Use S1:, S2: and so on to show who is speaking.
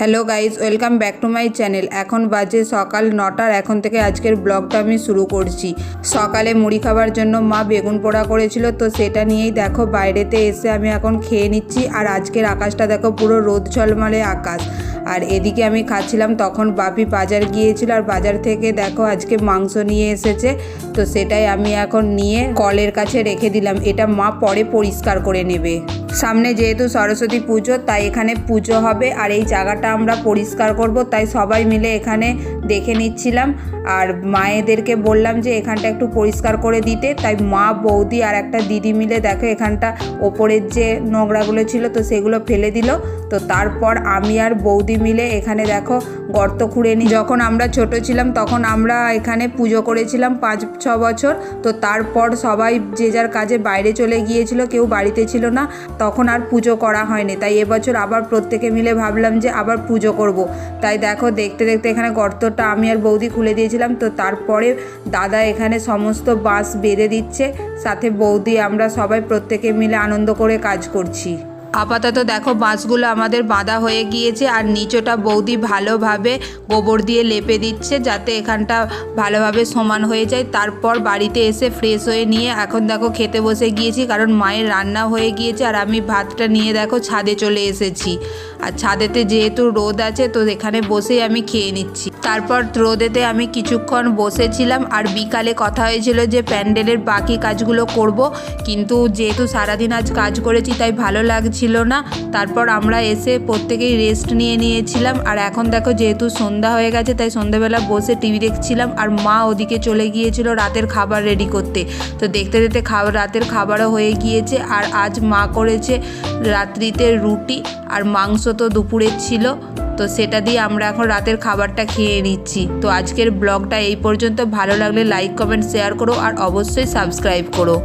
S1: Hello guys welcome back to my channel. এখন বাজে সকাল নটার। এখন থেকে আজকের ব্লগটা আমি শুরু করছি। সকালে মুড়ি খাবার জন্য মা বেগুন পোড়া করেছিল, তো সেটা নিয়েই দেখো বাইরেতে এসে আমি এখন খেয়ে নিচ্ছি। আর আজকের আকাশটা দেখো পুরো রোদ ঝলমলে আকাশ। আর এদিকে আমি খাচ্ছিলাম, তখন বাপি বাজার গিয়েছিল আর বাজার থেকে দেখো আজকে মাংস নিয়ে এসেছে। তো সেটাই আমি এখন নিয়ে কলের কাছে রেখে দিলাম। এটা মা পরে পরিষ্কার করে নেবে। সামনে যেহেতু সরস্বতী পুজো, তাই এখানে পুজো হবে। আর এই জায়গাটা আমরা পরিষ্কার করব, তাই সবাই মিলে এখানে দেখে নিচ্ছিলাম। আর মায়েদেরকে বললাম যে এখানটা একটু পরিষ্কার করে দিতে। তাই মা, বৌদি আর একটা দিদি মিলে দেখো এখানটা ওপরের যে নোংরাগুলো ছিল, তো সেগুলো ফেলে দিল। তো তারপর আমি আর বৌদি মিলে এখানে দেখো গর্ত খুঁড়ে নি। যখন আমরা ছোট ছিলাম তখন আমরা এখানে পুজো করেছিলাম পাঁচ, ছ বছর। তো তারপর সবাই যে যার কাজে বাইরে চলে গিয়েছিল, কেউ বাড়িতে ছিল না, তখন আর পুজো করা হয়নি। তাই এবছর আবার প্রত্যেকে মিলে ভাবলাম যে আবার পুজো করব। তাই দেখো দেখতে দেখতে এখানে গর্তটা আমি আর বৌদি খুলে দিয়েছিলাম। তো তারপরে দাদা এখানে সমস্ত বাঁশ বেঁধে দিচ্ছে। সাথে বৌদি, আমরা সবাই প্রত্যেকে মিলে আনন্দ করে কাজ করছি। আপাতত দেখো বাঁশগুলো আমাদের বাঁধা হয়ে গিয়েছে আর নিচটা বৌদি ভালোভাবে গোবর দিয়ে লেপে দিচ্ছে যাতে এখানটা ভালোভাবে সমান হয়ে যায়। তারপর বাড়িতে এসে ফ্রেশ হয়ে নিয়ে এখন দেখো খেতে বসে গিয়েছি কারণ মায়ের রান্না হয়ে গিয়েছে আর আমি ভাতটা নিয়ে দেখো ছাদে চলে এসেছি। আর ছাদেতে যেহেতু রোদ আছে তো এখানে বসেই আমি খেয়ে নিচ্ছি। তারপর রোদেতে আমি কিছুক্ষণ বসেছিলাম আর বিকালে কথা হয়েছিল যে প্যান্ডেলের বাকি কাজগুলো করব। কিন্তু যেহেতু সারাদিন আজ কাজ করেছি, তাই ভালো লাগছিল না। তারপর আমরা এসে প্রত্যেকেই রেস্ট নিয়ে নিয়েছিলাম। আর এখন দেখো যেহেতু সন্ধ্যা হয়ে গেছে, তাই সন্ধ্যাবেলা বসে টিভি দেখছিলাম। আর মা ওদিকে চলে গিয়েছিল রাতের খাবার রেডি করতে। তো দেখতে দেখতে খাবার, রাতের খাবারও হয়ে গিয়েছে। আর আজ মা করেছে রাত্রিতে রুটি। আর মাংস তো দুপুরের ছিল। তো সেটা দিয়ে আমরা এখন রাতের খাবারটা খেয়ে নিচ্ছি। তো আজকের ব্লগটা এই পর্যন্ত। ভালো লাগলে লাইক কমেন্ট শেয়ার করো আর অবশ্যই সাবস্ক্রাইব করো।